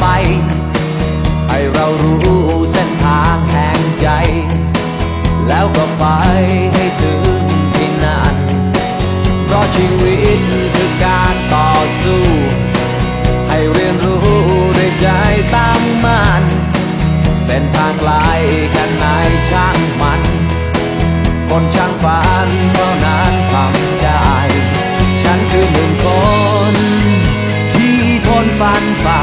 ไป ให้เรารู้เส้นทางแห่งใจ แล้วก็ไปให้ถึงที่นั่นเพราะชีวิตคือการต่อสู้ ให้เรียนรู้ด้วยใจตั้งมั่นเส้นทางไกลแค่ไหนช่างมัน คนช่างฝันเท่านั้นทำได้ ฉันคือหนึ่งคน ที่ทนฟันฝ่า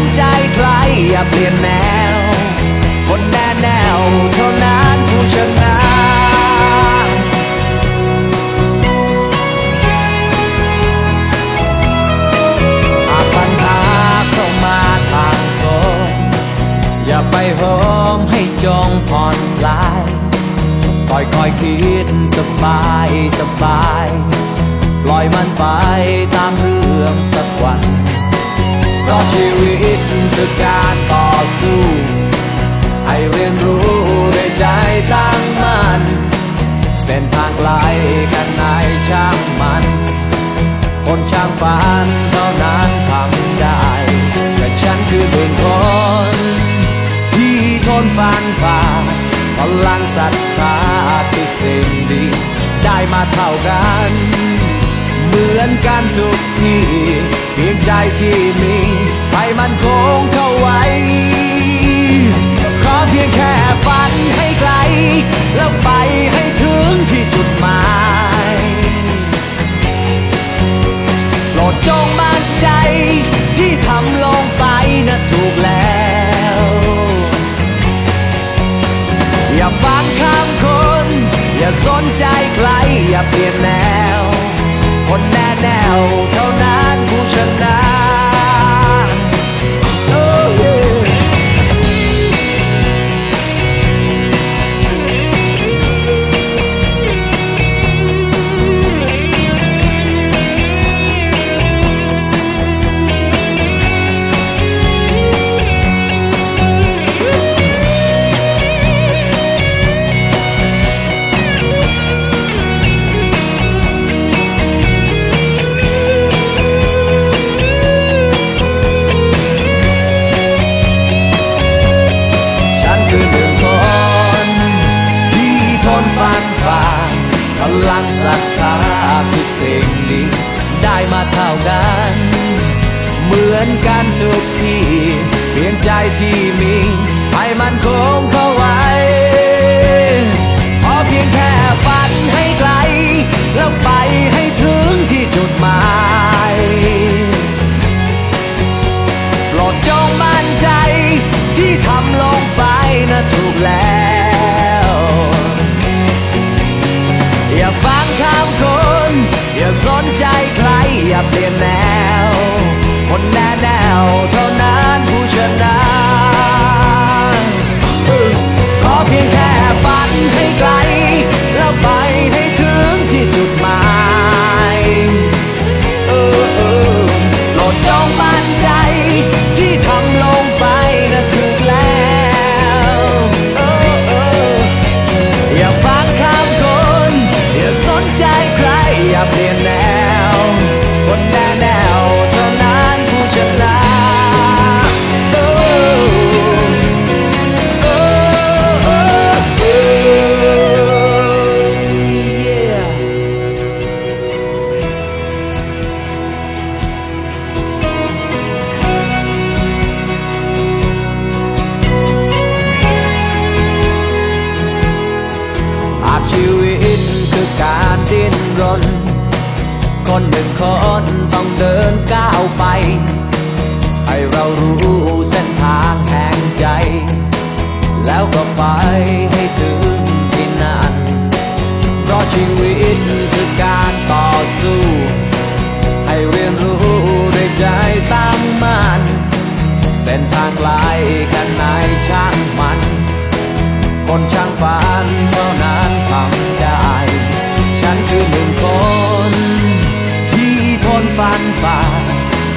นใจใครอย่าเปลี่ยนแนว คนแน่แนวเท่านั้นผู้ชนะหากปัญหาเข้ามาทางตรงอย่าไปโหมให้จงผ่อนคลายคอยค่อยๆคิดสบายสบาย คือการต่อสู้ ให้เรียนรู้ด้วยใจตั้งมั่นเส้นทางไกลกันไหนช่างมัน คนช่างฝันเท่านั้นทำได้แต่ฉันคือหนึ่งคน ที่ทนฟันฝ่าพลังศรัทธาคือสิ่งดี ได้มาเท่ากัน เหมือนกันทุกทีเพียงใจที่มี มันคงเข้าไว้ ขอเพียงแค่ฝันให้ไกล แล้วไปให้ถึงที่จุดหมายโปรดจงมั่นใจที่ทำลงไปนะถูกแล้ว อย่าฟังคำคน อย่าสนใจใคร อย่าเปลี่ยนแนว คนแน่แนว ลังศรัทธาคือสิ่งดีได้มาเท่ากันเหมือนกันทุกที่เพียงใจที่มี ให้มันคงเข้าไว้ สนใจใครอย่าเปลี่ยนแนว คนแน่แนวเท่านั้นผู้ชนะขอเพียงแค่ฝันให้ไกล แล้วไปให้ถึงที่จุดหมายเออเออโปรดจงมั่นใจที่ทำลงไปนะถูกแล้วเออเอออย่าฟังคำคนอย่าสนใจ คนหนึ่งคนต้องเดินก้าวไป ให้เรารู้เส้นทางแห่งใจ แล้วก็ไปให้ถึง